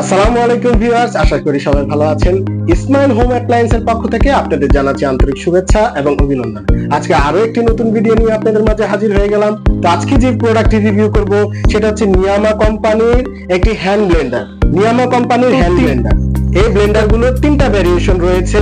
আসসালামু আলাইকুম ভিউয়ার্স আশা করি সবাই ভালো আছেন। ইসমাইল হোম অ্যাপ্লায়েন্সের পক্ষ থেকে আপনাদের জানাচ্ছি আন্তরিক শুভেচ্ছা এবং অভিনন্দন। আজকে আরও একটি নতুন ভিডিও নিয়ে আপনাদের মাঝে হাজির হয়ে গেলাম। তো আজকে যে প্রোডাক্টটি রিভিউ করব সেটা হচ্ছে নিয়ামা কোম্পানির একটি হ্যান্ড ব্লেন্ডার নিয়ামা কোম্পানির হ্যান্ড ব্লেন্ডার এই ব্লেন্ডারগুলোর তিনটা ভ্যারিয়েশন রয়েছে।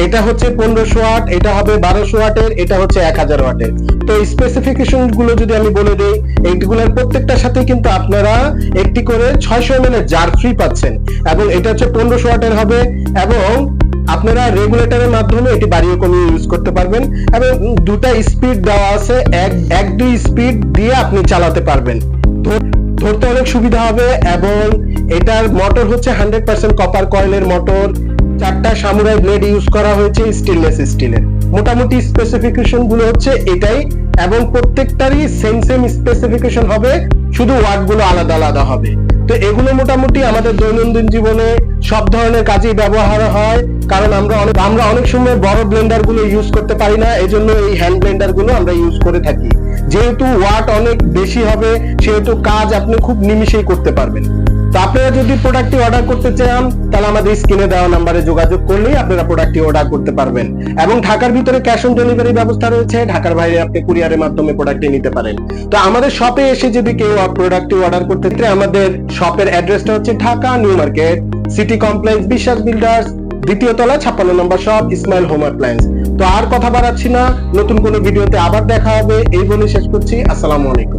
এটা হচ্ছে পনেরোশো ওয়াট এটা হবে বারোশো ওয়াটের এটা হচ্ছে এক হাজার ওয়াটের। তো স্পেসিফিকেশনগুলো যদি আমি বলে দিই, এইগুলোর প্রত্যেকটার সাথে কিন্তু আপনারা একটি করে ছয়শো এম এর জার ফ্রি পাচ্ছেন। এবং এটা হচ্ছে পনেরোশো ওয়াটের হবে, এবং আপনারা রেগুলেটরের মাধ্যমে এটি বাড়িয়ে কমিয়ে ইউজ করতে পারবেন। এবং দুটা স্পিড দেওয়া আছে, এক এক দুই স্পিড দিয়ে আপনি চালাতে পারবেন। ধর- ধরতে অনেক সুবিধা হবে, এবং এটার মোটর হচ্ছে হান্ড্রেড পার্সেন্ট কপার কয়েলের মোটর চারটা সামুরাই ব্লেড ইউজ করা হয়েছে স্টেনলেস স্টিলের মোটামুটি স্পেসিফিকেশনগুলো হচ্ছে এটাই এবং প্রত্যেকটারই সেম সেম স্পেসিফিকেশন হবে, শুধু ওয়ার্ডগুলো আলাদা আলাদা হবে। তো এগুলো মোটামুটি আমাদের দৈনন্দিন জীবনে সব ধরনের কাজেই ব্যবহার হয়, কারণ আমরা অনেক আমরা অনেক সময় বড় ব্লেন্ডারগুলো ইউজ করতে পারি না এই জন্য এই হ্যান্ড ব্লেন্ডারগুলো আমরা ইউজ করে থাকি। যেহেতু ওয়াট অনেক বেশি হবে, সেহেতু কাজ আপনি খুব নিমিশেই করতে পারবেন। তো আপনারা যদি প্রোডাক্টটি অর্ডার করতে চান, তাহলে আমাদের স্ক্রিনে দেওয়া নাম্বারে যোগাযোগ করলেই আপনারা প্রোডাক্টটি অর্ডার করতে পারবেন। এবং ঢাকার ভিতরে ক্যাশ অন ডেলিভারি ব্যবস্থা রয়েছে, ঢাকার বাইরে আপনি কুরিয়ারের মাধ্যমে প্রোডাক্টটি নিতে পারেন। তো আমাদের শপে এসে যদি কেউ প্রোডাক্টটি অর্ডার করতে চায়, আমাদের শপের অ্যাড্রেসটা হচ্ছে Dhaka new market city complex Biswas builders দ্বিতীয় তলা, ছাপ্পান্ন number shop Ismail home appliance তো আর কথা বাড়াচ্ছি না, নতুন কোনো ভিডিওতে আবার দেখা হবে, এই বলে শেষ করছি, আসসালামু আলাইকুম।